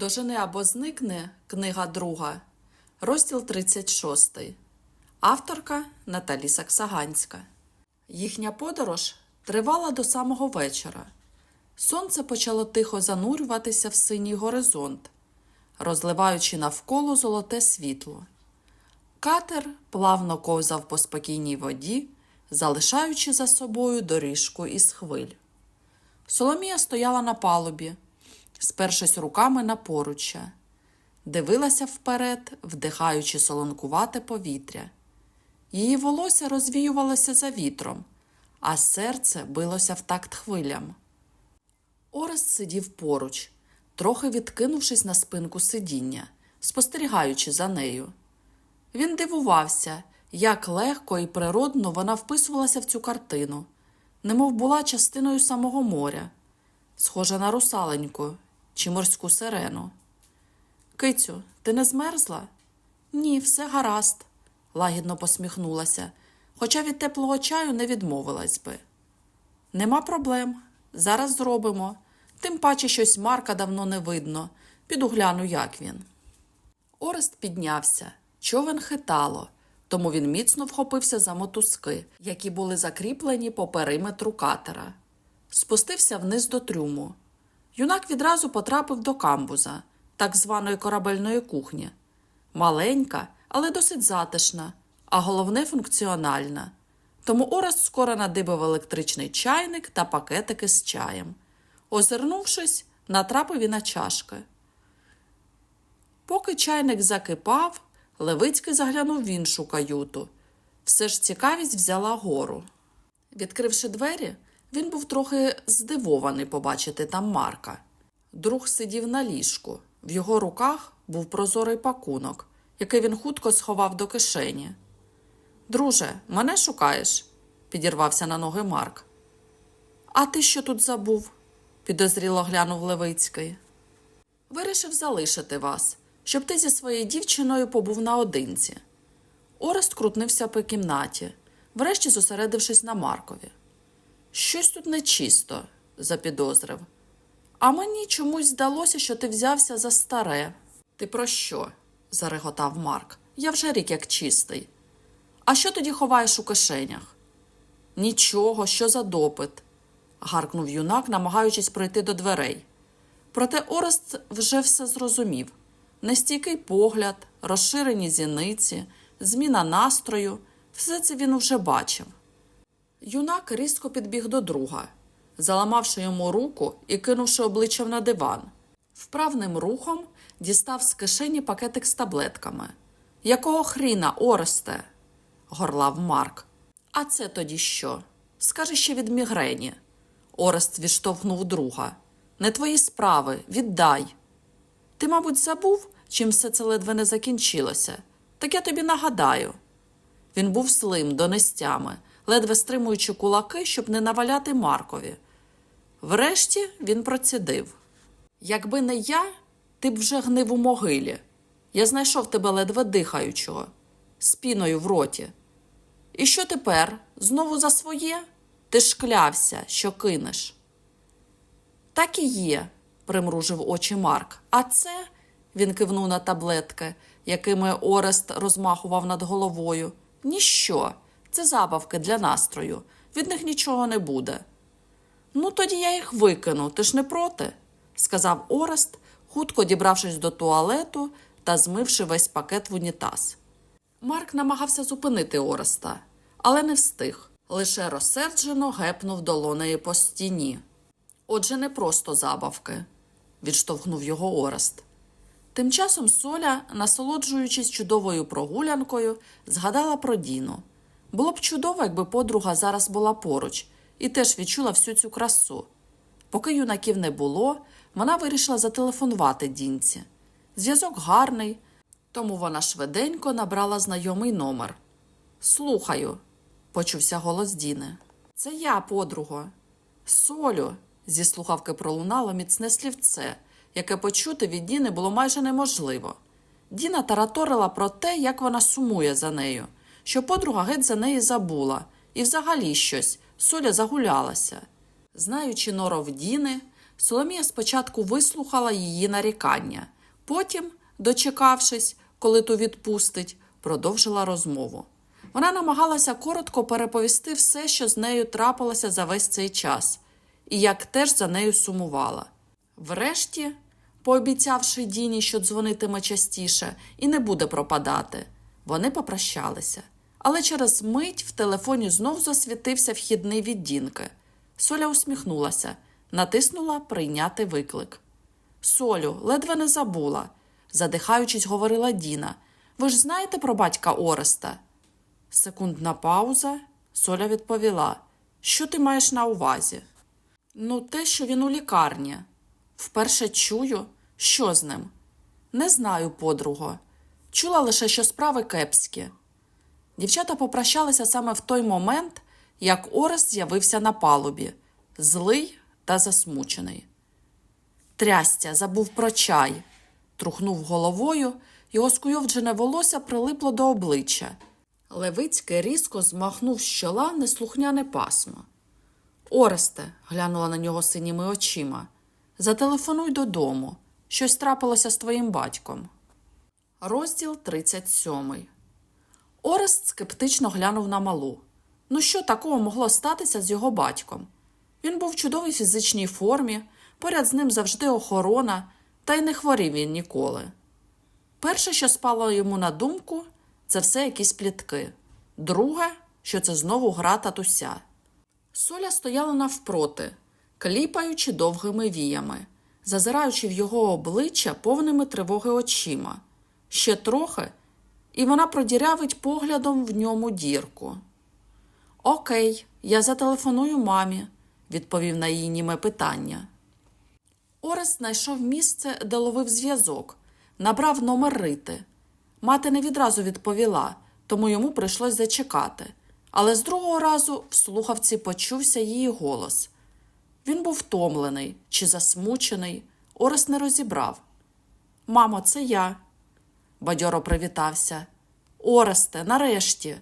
Дожени або зникне книга друга, розділ 36. Авторка Наталі Саксаганська. Їхня подорож тривала до самого вечора. Сонце почало тихо занурюватися в синій горизонт, розливаючи навколо золоте світло. Катер плавно ковзав по спокійній воді, залишаючи за собою доріжку із хвиль. Соломія стояла на палубі, спершись руками на поруччя, дивилася вперед, вдихаючи солонкувате повітря. Її волосся розвіювалося за вітром, а серце билося в такт хвилям. Орест сидів поруч, трохи відкинувшись на спинку сидіння, спостерігаючи за нею. Він дивувався, як легко і природно вона вписувалася в цю картину, немов була частиною самого моря, схожа на русаленьку чи морську сирену. Кицю, ти не змерзла? Ні, все гаразд, лагідно посміхнулася, хоча від теплого чаю не відмовилась би. Нема проблем. Зараз зробимо. Тим паче щось Марка давно не видно. Піду гляну, як він. Орест піднявся, човен хитало, тому він міцно вхопився за мотузки, які були закріплені по периметру катера. Спустився вниз до трюму. Юнак відразу потрапив до камбуза, так званої корабельної кухні. Маленька, але досить затишна, а головне функціональна. Тому Орест скоро надибав електричний чайник та пакетики з чаєм. Озирнувшись, натрапив і на чашки. Поки чайник закипав, Левицький заглянув в іншу каюту. Все ж цікавість взяла гору. Відкривши двері, він був трохи здивований побачити там Марка. Друг сидів на ліжку. В його руках був прозорий пакунок, який він хутко сховав до кишені. Друже, мене шукаєш? підірвався на ноги Марк. А ти що тут забув? підозріло глянув Левицький. Вирішив залишити вас, щоб ти зі своєю дівчиною побув наодинці. Орест крутнився по кімнаті, врешті зосередившись на Маркові. Щось тут нечисто, запідозрив. А мені чомусь здалося, що ти взявся за старе. Ти про що? зареготав Марк. Я вже рік як чистий. А що тоді ховаєш у кишенях? Нічого, що за допит, гаркнув юнак, намагаючись пройти до дверей. Проте Орест вже все зрозумів нестійкий погляд, розширені зіниці, зміна настрою все це він уже бачив. Юнак різко підбіг до друга, заламавши йому руку і кинувши обличчям на диван. Вправним рухом дістав з кишені пакетик з таблетками. Якого хріна, Оресте? горлав Марк. А це тоді що? Скажи ще від мігрені. Орест відштовхнув друга. Не твої справи, віддай. Ти, мабуть, забув, чим все це ледве не закінчилося. Так я тобі нагадаю. Він був слим, донестями, ледве стримуючи кулаки, щоб не наваляти Маркові. Врешті він процідив. Якби не я, ти б вже гнив у могилі. Я знайшов тебе ледве дихаючого, з піною в роті. І що тепер? Знову за своє? Ти ж клявся, що кинеш. Так і є, примружив очі Марк. А це, він кивнув на таблетки, якими Орест розмахував над головою. Ніщо, це забавки для настрою. Від них нічого не буде. Ну, тоді я їх викину, ти ж не проти, сказав Орест, хутко дібравшись до туалету та змивши весь пакет в унітаз. Марк намагався зупинити Ореста, але не встиг, лише розсерджено гепнув долонею по стіні. Отже, не просто забавки, відштовхнув його Орест. Тим часом Соля, насолоджуючись чудовою прогулянкою, згадала про Діну. Було б чудово, якби подруга зараз була поруч і теж відчула всю цю красу. Поки юнаків не було, вона вирішила зателефонувати Дінці. Зв'язок гарний, тому вона швиденько набрала знайомий номер. Слухаю, почувся голос Діни. Це я, подруго. Солю, зі слухавки пролунало міцне слівце, яке почути від Діни було майже неможливо. Діна тараторила про те, як вона сумує за нею, що подруга геть за неї забула, і взагалі щось, Соля загулялася. Знаючи норов Діни, Соломія спочатку вислухала її нарікання, потім, дочекавшись, коли ту відпустить, продовжила розмову. Вона намагалася коротко переповісти все, що з нею трапилося за весь цей час, і як теж за нею сумувала. Врешті, пообіцявши Діні, що дзвонитиме частіше і не буде пропадати, вони попрощалися. Але через мить в телефоні знов засвітився вхідний від Дінки. Соля усміхнулася, натиснула прийняти виклик. Солю, ледве не забула, задихаючись, говорила Діна. Ви ж знаєте про батька Ореста? Секундна пауза. Соля відповіла: Що ти маєш на увазі? Ну, те, що він у лікарні. Вперше чую, що з ним. Не знаю, подруго. Чула лише, що справи кепські. Дівчата попрощалися саме в той момент, як Орест з'явився на палубі, злий та засмучений. Трястя забув про чай, трухнув головою, його скуйовджене волосся прилипло до обличчя. Левицький різко змахнув з чола неслухняне пасмо. Оресте, глянула на нього синіми очима, зателефонуй додому. Щось трапилося з твоїм батьком. Розділ 37. Орест скептично глянув на малу. Ну що такого могло статися з його батьком? Він був в чудовій фізичній формі, поряд з ним завжди охорона, та й не хворів він ніколи. Перше, що спало йому на думку, це все якісь плітки. Друге, що це знову гра татуся. Соля стояла навпроти, кліпаючи довгими віями, зазираючи в його обличчя повними тривоги очима. Ще трохи, і вона продірявить поглядом в ньому дірку. Окей, я зателефоную мамі, відповів на її німе питання. Орест знайшов місце, де ловив зв'язок, набрав номер Рити. Мати не відразу відповіла, тому йому прийшлось зачекати. Але з другого разу в слухавці почувся її голос. Він був втомлений чи засмучений, Орест не розібрав. Мамо, це я. Бадьоро привітався. Оресте, нарешті.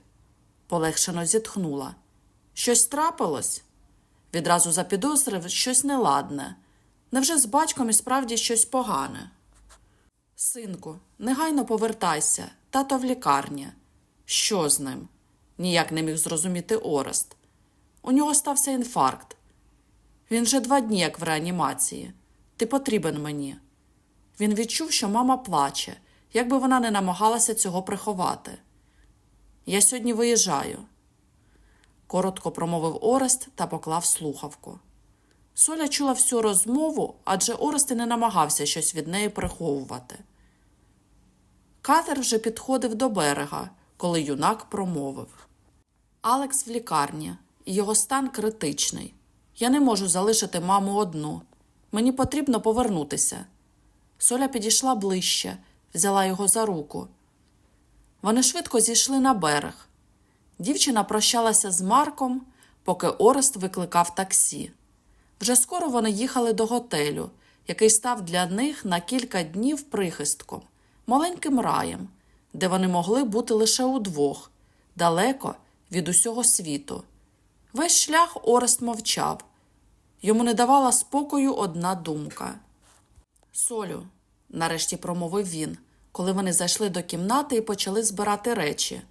Полегшено зітхнула. Щось трапилось? Відразу запідозрив щось неладне. Невже з батьком і справді щось погане? Синку, негайно повертайся, тато в лікарні. Що з ним? Ніяк не міг зрозуміти Орест. У нього стався інфаркт. Він вже два дні як в реанімації. Ти потрібен мені. Він відчув, що мама плаче, як би вона не намагалася цього приховати. Я сьогодні виїжджаю, коротко промовив Орест та поклав слухавку. Соля чула всю розмову, адже Орест і не намагався щось від неї приховувати. Катер вже підходив до берега, коли юнак промовив. Алекс в лікарні, його стан критичний. Я не можу залишити маму одну. Мені потрібно повернутися. Соля підійшла ближче, взяла його за руку. Вони швидко зійшли на берег. Дівчина прощалася з Марком, поки Орест викликав таксі. Вже скоро вони їхали до готелю, який став для них на кілька днів прихистком, маленьким раєм, де вони могли бути лише удвох, далеко від усього світу. Весь шлях Орест мовчав. Йому не давала спокою одна думка. Солю, нарешті промовив він, коли вони зайшли до кімнати і почали збирати речі.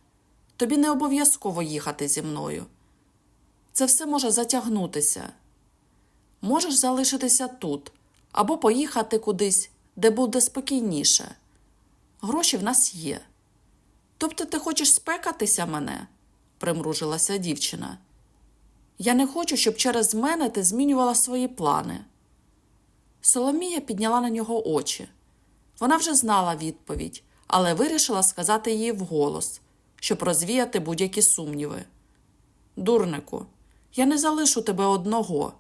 Тобі не обов'язково їхати зі мною. Це все може затягнутися. Можеш залишитися тут або поїхати кудись, де буде спокійніше. Гроші в нас є. Тобто ти хочеш спекатися мене? примружилася дівчина. Я не хочу, щоб через мене ти змінювала свої плани. Соломія підняла на нього очі. Вона вже знала відповідь, але вирішила сказати її вголос, щоб розвіяти будь-які сумніви. Дурнику, я не залишу тебе одного.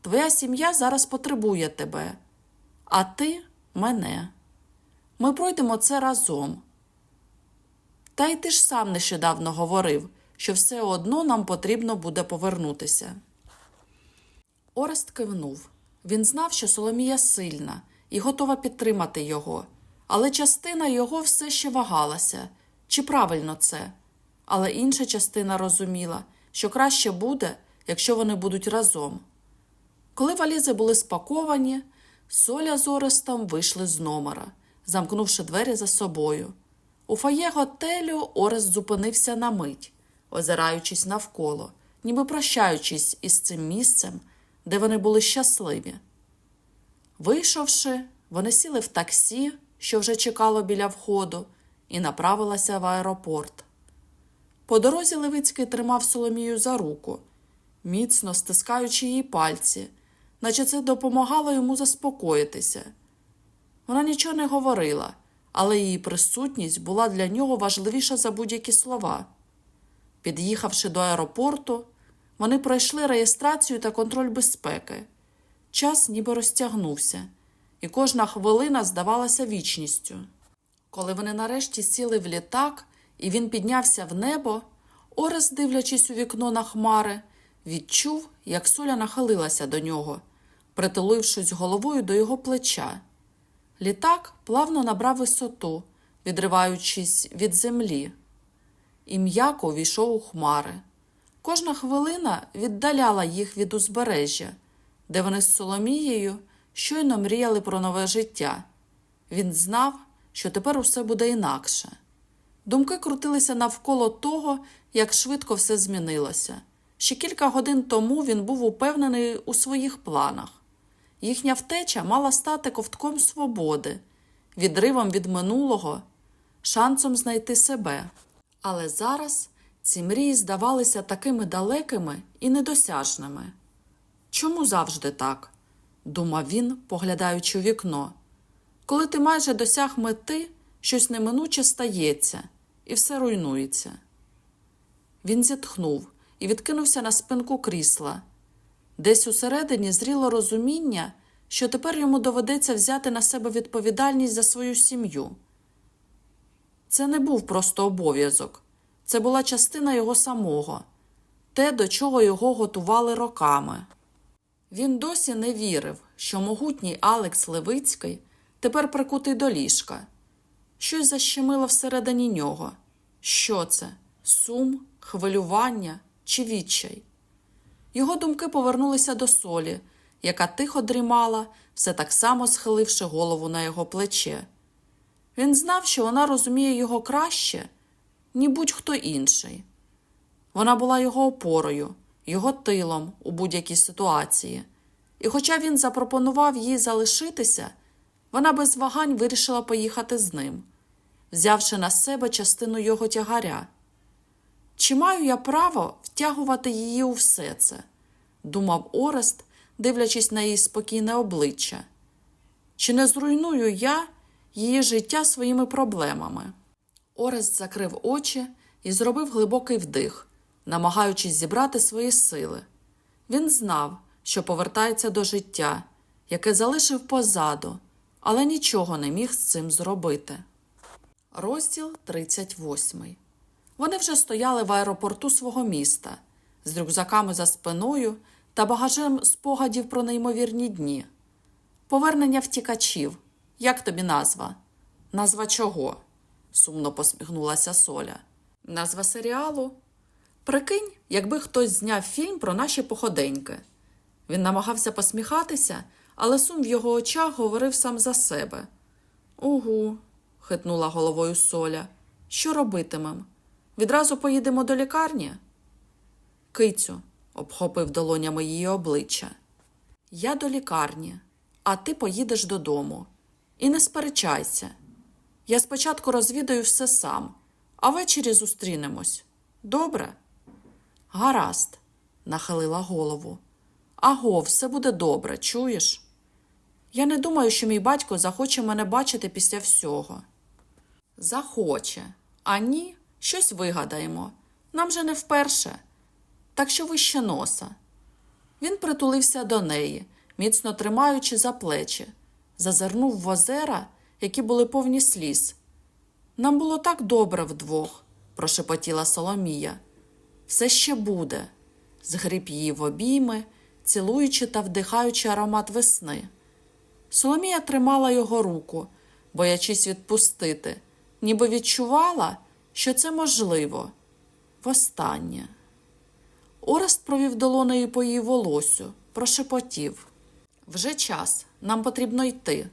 Твоя сім'я зараз потребує тебе, а ти мене. Ми пройдемо це разом. Та й ти ж сам нещодавно говорив, що все одно нам потрібно буде повернутися. Орест кивнув. Він знав, що Соломія сильна і готова підтримати його, але частина його все ще вагалася, чи правильно це. Але інша частина розуміла, що краще буде, якщо вони будуть разом. Коли валізи були спаковані, Соля з Орестом вийшли з номера, замкнувши двері за собою. У фоє готелю Орест зупинився на мить, озираючись навколо, ніби прощаючись із цим місцем, де вони були щасливі. Вийшовши, вони сіли в таксі, що вже чекало біля входу, і направилися в аеропорт. По дорозі Левицький тримав Соломію за руку, міцно стискаючи її пальці, наче це допомагало йому заспокоїтися. Вона нічого не говорила, але її присутність була для нього важливіша за будь-які слова. Під'їхавши до аеропорту, вони пройшли реєстрацію та контроль безпеки. Час ніби розтягнувся, і кожна хвилина здавалася вічністю. Коли вони нарешті сіли в літак і він піднявся в небо, Орес, дивлячись у вікно на хмари, відчув, як соля нахилилася до нього, притулившись головою до його плеча. Літак плавно набрав висоту, відриваючись від землі, і м'яко увійшов у хмари. Кожна хвилина віддаляла їх від узбережжя, де вони з Соломією щойно мріяли про нове життя. Він знав, що тепер усе буде інакше. Думки крутилися навколо того, як швидко все змінилося. Ще кілька годин тому він був упевнений у своїх планах. Їхня втеча мала стати ковтком свободи, відривом від минулого, шансом знайти себе. Але зараз ці мрії здавалися такими далекими і недосяжними. Чому завжди так? думав він, поглядаючи у вікно. Коли ти майже досяг мети, щось неминуче стається, і все руйнується. Він зітхнув і відкинувся на спинку крісла. Десь усередині зріло розуміння, що тепер йому доведеться взяти на себе відповідальність за свою сім'ю. Це не був просто обов'язок, це була частина його самого, те, до чого його готували роками. Він досі не вірив, що могутній Алекс Левицький тепер прикутий до ліжка. Щось защемило всередині нього. Що це? Сум, хвилювання чи відчай? Його думки повернулися до солі, яка тихо дрімала, все так само схиливши голову на його плече. Він знав, що вона розуміє його краще, ні будь-хто інший. Вона була його опорою, його тилом у будь-якій ситуації, і хоча він запропонував їй залишитися, вона без вагань вирішила поїхати з ним, взявши на себе частину його тягаря. Чи маю я право втягувати її у все це? думав Орест, дивлячись на її спокійне обличчя. Чи не зруйную я її життя своїми проблемами? Орест закрив очі і зробив глибокий вдих, намагаючись зібрати свої сили. Він знав, що повертається до життя, яке залишив позаду, але нічого не міг з цим зробити. Розділ 38 Вони вже стояли в аеропорту свого міста з рюкзаками за спиною та багажем спогадів про неймовірні дні. Повернення втікачів. Як тобі назва? Назва чого? сумно посміхнулася Соля. Назва серіалу? Прикинь, якби хтось зняв фільм про наші походеньки. Він намагався посміхатися, але сум в його очах говорив сам за себе. Угу, хитнула головою Соля. Що робитимем? Відразу поїдемо до лікарні? Кицю, обхопив долонями її обличчя. Я до лікарні, а ти поїдеш додому. І не сперечайся. Я спочатку розвідаю все сам, а ввечері зустрінемось. Добре? Гаразд, нахилила голову. Аго, все буде добре, чуєш? Я не думаю, що мій батько захоче мене бачити після всього. Захоче, а ні, щось вигадаємо. Нам же не вперше. Так що вище носа. Він притулився до неї, міцно тримаючи за плечі, зазирнув в озера, які були повні сліз. Нам було так добре вдвох, прошепотіла Соломія. Все ще буде, згріб її в обійми, цілуючи та вдихаючи аромат весни. Соломія тримала його руку, боячись відпустити, ніби відчувала, що це можливо. Востаннє. Орест провів долонею по її волосю, прошепотів Вже час, нам потрібно йти.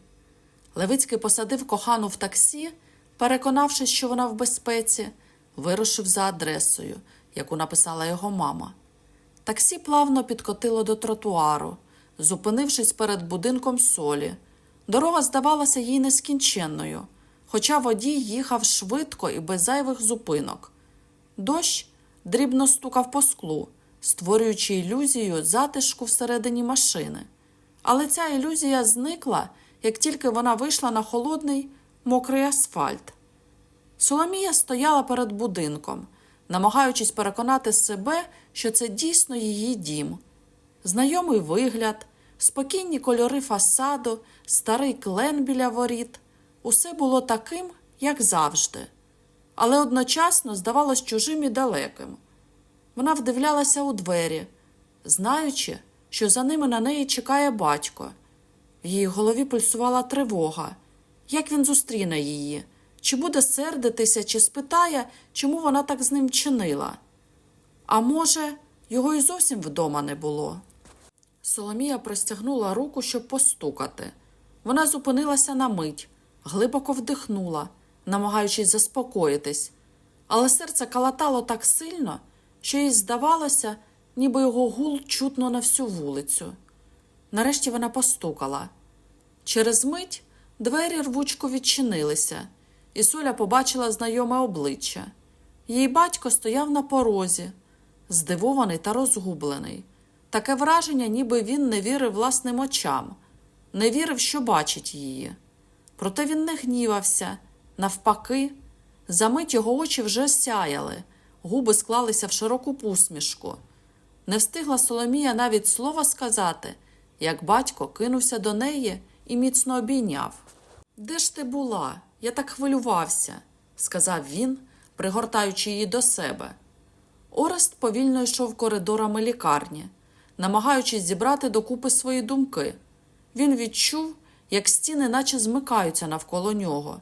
Левицький посадив кохану в таксі, переконавшись, що вона в безпеці, вирушив за адресою, яку написала його мама. Таксі плавно підкотило до тротуару, зупинившись перед будинком солі. Дорога здавалася їй нескінченною, хоча водій їхав швидко і без зайвих зупинок. Дощ дрібно стукав по склу, створюючи ілюзію затишку всередині машини. Але ця ілюзія зникла, як тільки вона вийшла на холодний, мокрий асфальт. Соломія стояла перед будинком, намагаючись переконати себе, що це дійсно її дім. Знайомий вигляд, спокійні кольори фасаду, старий клен біля воріт усе було таким, як завжди, але одночасно здавалось чужим і далеким. Вона вдивлялася у двері, знаючи, що за ними на неї чекає батько. В її голові пульсувала тривога. Як він зустріне її? Чи буде сердитися, чи спитає, чому вона так з ним чинила? А може, його й зовсім вдома не було. Соломія простягнула руку, щоб постукати. Вона зупинилася на мить, глибоко вдихнула, намагаючись заспокоїтись, але серце калатало так сильно, що їй здавалося, ніби його гул чутно на всю вулицю. Нарешті вона постукала. Через мить двері рвучко відчинилися, і Соля побачила знайоме обличчя. Її батько стояв на порозі, здивований та розгублений. Таке враження, ніби він не вірив власним очам, не вірив, що бачить її. Проте він не гнівався, навпаки, за мить його очі вже сяяли, губи склалися в широку посмішку. Не встигла Соломія навіть слова сказати, як батько кинувся до неї і міцно обійняв. Де ж ти була? Я так хвилювався, сказав він, пригортаючи її до себе. Орест повільно йшов коридорами лікарні, намагаючись зібрати докупи свої думки. Він відчув, як стіни наче змикаються навколо нього.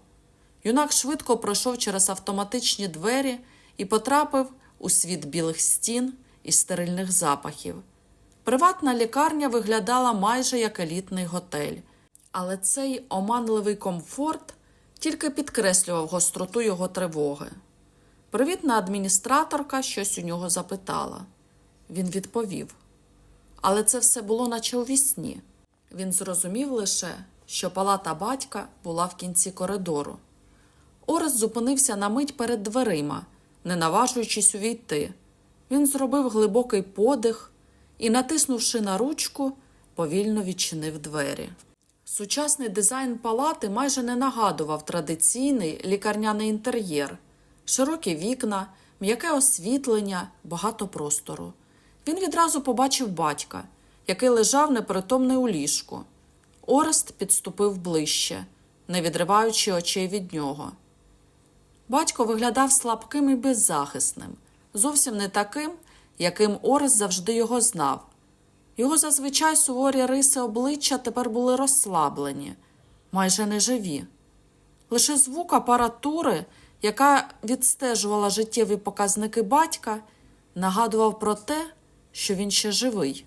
Юнак швидко пройшов через автоматичні двері і потрапив у світ білих стін і стерильних запахів. Приватна лікарня виглядала майже як елітний готель, але цей оманливий комфорт тільки підкреслював гостроту його тривоги. Привітна адміністраторка щось у нього запитала. Він відповів. Але це все було наче у вісні. Він зрозумів лише, що палата батька була в кінці коридору. Орест зупинився на мить перед дверима, не наважуючись увійти. Він зробив глибокий подих і, натиснувши на ручку, повільно відчинив двері. Сучасний дизайн палати майже не нагадував традиційний лікарняний інтер'єр, широкі вікна, м'яке освітлення, багато простору. Він відразу побачив батька, який лежав непритомний у ліжку. Орест підступив ближче, не відриваючи очей від нього. Батько виглядав слабким і беззахисним, зовсім не таким, яким Орест завжди його знав. Його зазвичай суворі риси обличчя тепер були розслаблені, майже неживі. Лише звук апаратури, яка відстежувала життєві показники батька, нагадував про те, що він ще живий.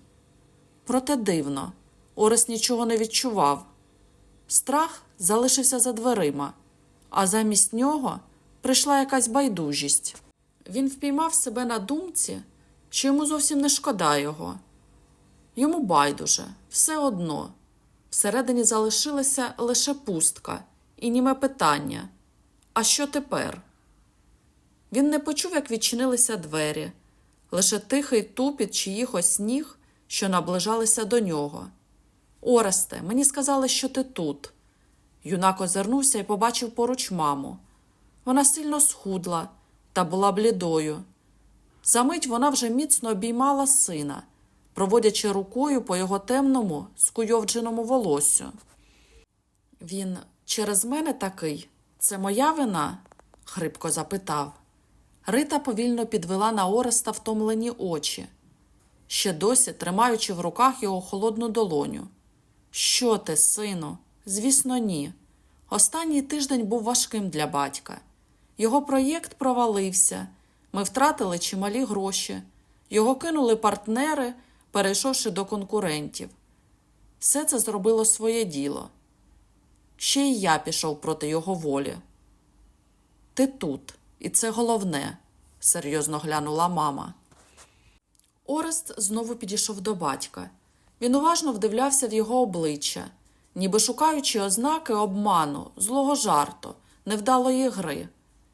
Проте дивно, Орес нічого не відчував. Страх залишився за дверима, а замість нього прийшла якась байдужість. Він впіймав себе на думці, що йому зовсім не шкода його. Йому байдуже, все одно. Всередині залишилася лише пустка і німе питання а що тепер? Він не почув, як відчинилися двері, лише тихий тупіт чиїхось ніг, що наближалися до нього. Оресте, мені сказали, що ти тут. Юнак озирнувся і побачив поруч маму. Вона сильно схудла та була блідою. Замить вона вже міцно обіймала сина, проводячи рукою по його темному, скуйовдженому волосю. Він через мене такий? Це моя вина? хрипко запитав. Рита повільно підвела на Ореста втомлені очі, ще досі тримаючи в руках його холодну долоню. Що ти, сину? Звісно, ні. Останній тиждень був важким для батька. Його проєкт провалився, ми втратили чималі гроші, його кинули партнери, перейшовши до конкурентів. Все це зробило своє діло. Ще й я пішов проти його волі. Ти тут, і це головне, серйозно глянула мама. Орест знову підійшов до батька. Він уважно вдивлявся в його обличчя, ніби шукаючи ознаки обману, злого жарту, невдалої гри.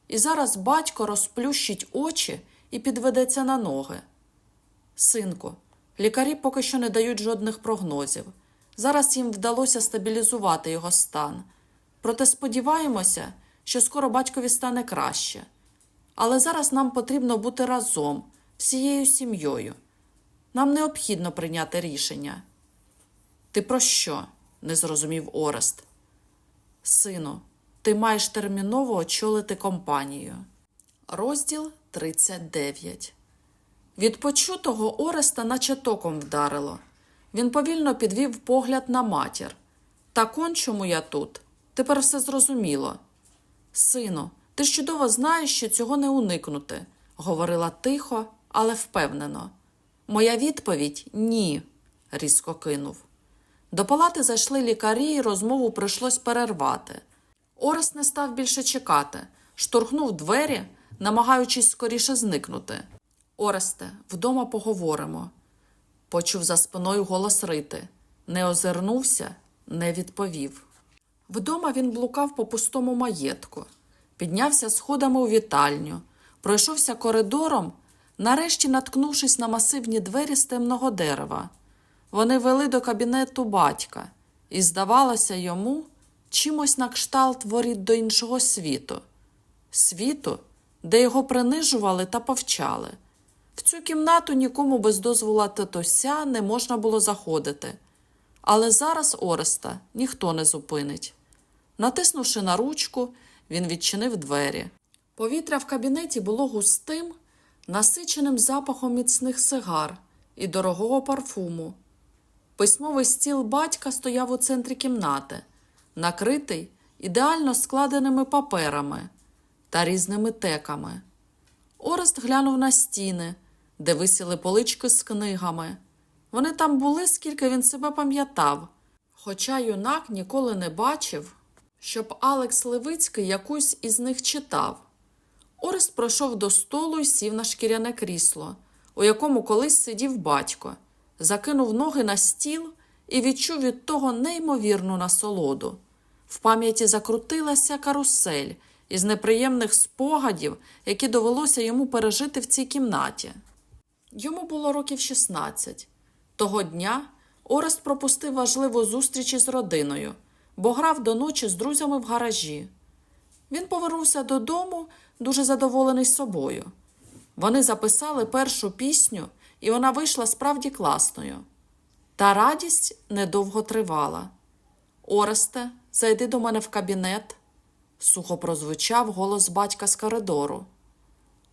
І зараз батько розплющить очі і підведеться на ноги. Синку, лікарі поки що не дають жодних прогнозів. Зараз їм вдалося стабілізувати його стан. Проте сподіваємося, що скоро батькові стане краще. Але зараз нам потрібно бути разом, всією сім'єю. Нам необхідно прийняти рішення. Ти про що? не зрозумів Орест. Сину, ти маєш терміново очолити компанію. Розділ 39 Від почутого Ореста наче током вдарило. Він повільно підвів погляд на матір. Так он чому я тут? Тепер все зрозуміло. Сину, ти ж чудово знаєш, що цього не уникнути, говорила тихо, але впевнено. Моя відповідь ні, різко кинув. До палати зайшли лікарі, і розмову прийшлось перервати. Орес не став більше чекати, штурхнув двері, намагаючись скоріше зникнути. Оресте, вдома поговоримо. Почув за спиною голос Рити. Не озирнувся, не відповів. Вдома він блукав по пустому маєтку, піднявся сходами у вітальню, пройшовся коридором, нарешті наткнувшись на масивні двері з темного дерева. Вони вели до кабінету батька, і, здавалося йому, чимось на кшталт воріт до іншого світу, світу, де його принижували та повчали. В цю кімнату нікому без дозвола татуся не можна було заходити. Але зараз Ореста ніхто не зупинить. Натиснувши на ручку, він відчинив двері. Повітря в кабінеті було густим, насиченим запахом міцних сигар і дорогого парфуму. Письмовий стіл батька стояв у центрі кімнати, накритий ідеально складеними паперами та різними теками. Орест глянув на стіни, де висіли полички з книгами. Вони там були, скільки він себе пам'ятав, хоча юнак ніколи не бачив, щоб Алекс Левицький якусь із них читав. Орест пройшов до столу і сів на шкіряне крісло, у якому колись сидів батько, закинув ноги на стіл і відчув від того неймовірну насолоду. В пам'яті закрутилася карусель із неприємних спогадів, які довелося йому пережити в цій кімнаті. Йому було років 16. Того дня Орест пропустив важливу зустріч із родиною, бо грав до ночі з друзями в гаражі. Він повернувся додому, дуже задоволений собою. Вони записали першу пісню, і вона вийшла справді класною. Та радість недовго тривала. Оресте, зайди до мене в кабінет, сухо прозвучав голос батька з коридору.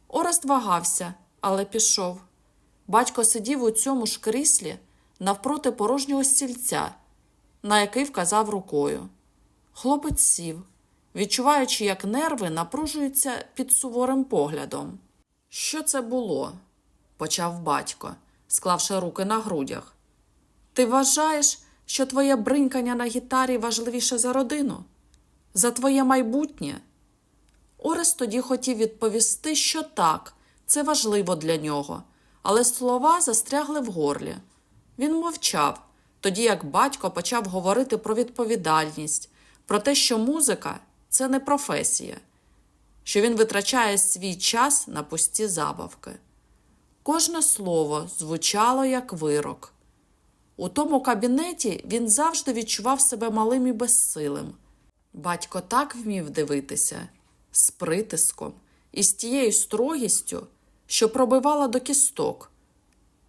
Орест вагався, але пішов. Батько сидів у цьому ж кріслі навпроти порожнього стільця, на який вказав рукою. Хлопець сів, відчуваючи, як нерви напружуються під суворим поглядом. Що це було? почав батько, склавши руки на грудях. Ти вважаєш, що твоє бринкання на гітарі важливіше за родину? За твоє майбутнє? Орес тоді хотів відповісти, що так, це важливо для нього, але слова застрягли в горлі. Він мовчав, тоді як батько почав говорити про відповідальність, про те, що музика це не професія, що він витрачає свій час на пусті забавки. Кожне слово звучало як вирок. У тому кабінеті він завжди відчував себе малим і безсилим. Батько так вмів дивитися з притиском і з тією строгістю, що пробивала до кісток.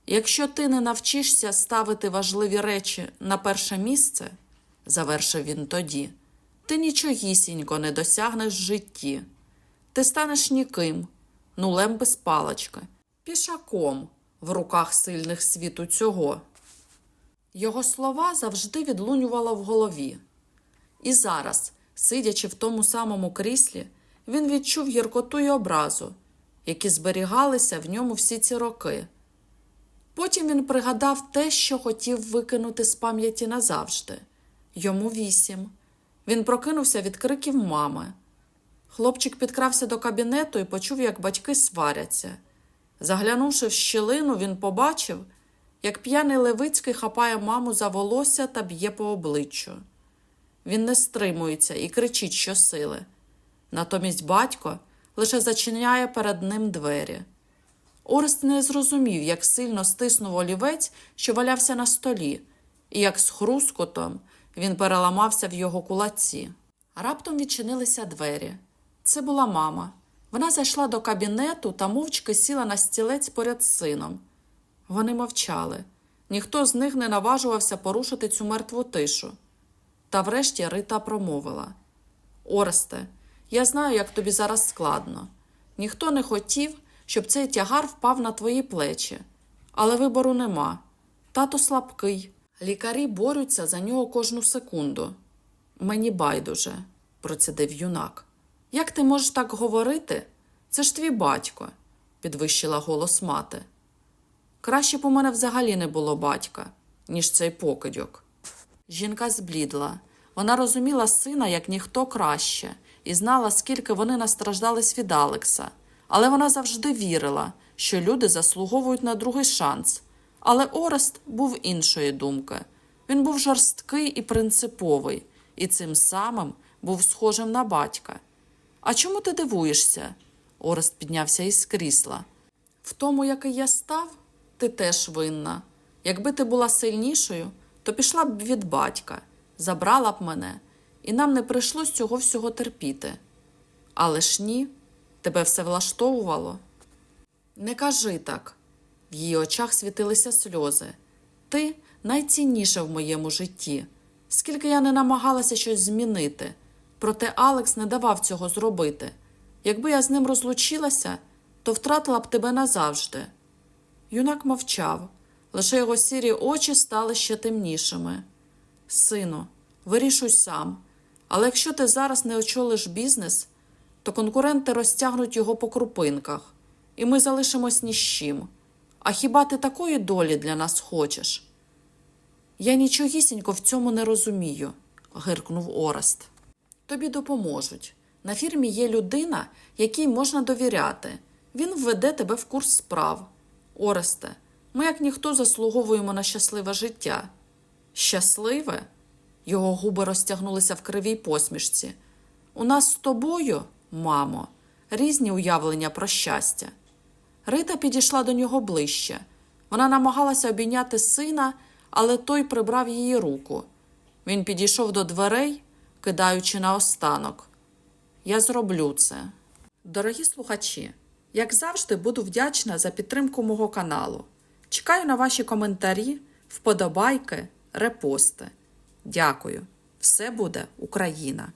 Якщо ти не навчишся ставити важливі речі на перше місце, завершив він тоді, ти нічогісінько не досягнеш житті. Ти станеш ніким, нулем без палочки, пішаком в руках сильних світу цього. Його слова завжди відлунювало в голові. І зараз, сидячи в тому самому кріслі, він відчув гіркоту й образу, які зберігалися в ньому всі ці роки. Потім він пригадав те, що хотів викинути з пам'яті назавжди. Йому вісім. Він прокинувся від криків мами. Хлопчик підкрався до кабінету і почув, як батьки сваряться. Заглянувши в щілину, він побачив, як п'яний Левицький хапає маму за волосся та б'є по обличчю. Він не стримується і кричить щосили. Натомість батько лише зачиняє перед ним двері. Орест не зрозумів, як сильно стиснув олівець, що валявся на столі, і як з хрускотом він переламався в його кулаці. Раптом відчинилися двері. Це була мама. Вона зайшла до кабінету та мовчки сіла на стілець поряд з сином. Вони мовчали. Ніхто з них не наважувався порушити цю мертву тишу. Та врешті Рита промовила: Оресте, я знаю, як тобі зараз складно. Ніхто не хотів, щоб цей тягар впав на твої плечі. Але вибору нема. Тато слабкий. Лікарі борються за нього кожну секунду. Мені байдуже, процідив юнак. Як ти можеш так говорити? Це ж твій батько, підвищила голос мати. Краще б у мене взагалі не було батька, ніж цей покидьок. Жінка зблідла. Вона розуміла сина як ніхто краще і знала, скільки вони настраждались від Алекса. Але вона завжди вірила, що люди заслуговують на другий шанс. Але Орест був іншої думки. Він був жорсткий і принциповий, і цим самим був схожим на батька. А чому ти дивуєшся? Орест піднявся із крісла. В тому, який я став, ти теж винна. Якби ти була сильнішою, то пішла б від батька, забрала б мене, і нам не прийшлось цього всього терпіти. Але ж ні, тебе все влаштовувало. Не кажи так. В її очах світилися сльози. Ти найцінніша в моєму житті. Скільки я не намагалася щось змінити, проте Алекс не давав цього зробити. Якби я з ним розлучилася, то втратила б тебе назавжди. Юнак мовчав, лише його сірі очі стали ще темнішими. Сину, вирішуй сам. Але якщо ти зараз не очолиш бізнес, то конкуренти розтягнуть його по крупинках, і ми залишимось ні з чим. А хіба ти такої долі для нас хочеш? Я нічогісінько в цьому не розумію, гиркнув Орест. Тобі допоможуть. На фірмі є людина, якій можна довіряти. Він введе тебе в курс справ. Оресте, ми, як ніхто, заслуговуємо на щасливе життя. Щасливе? Його губи розтягнулися в кривій посмішці. У нас з тобою, мамо, різні уявлення про щастя. Рита підійшла до нього ближче. Вона намагалася обійняти сина, але той прибрав її руку. Він підійшов до дверей, кидаючи наостанок. Я зроблю це. Дорогі слухачі, як завжди, буду вдячна за підтримку мого каналу. Чекаю на ваші коментарі, вподобайки, репости. Дякую. Все буде Україна!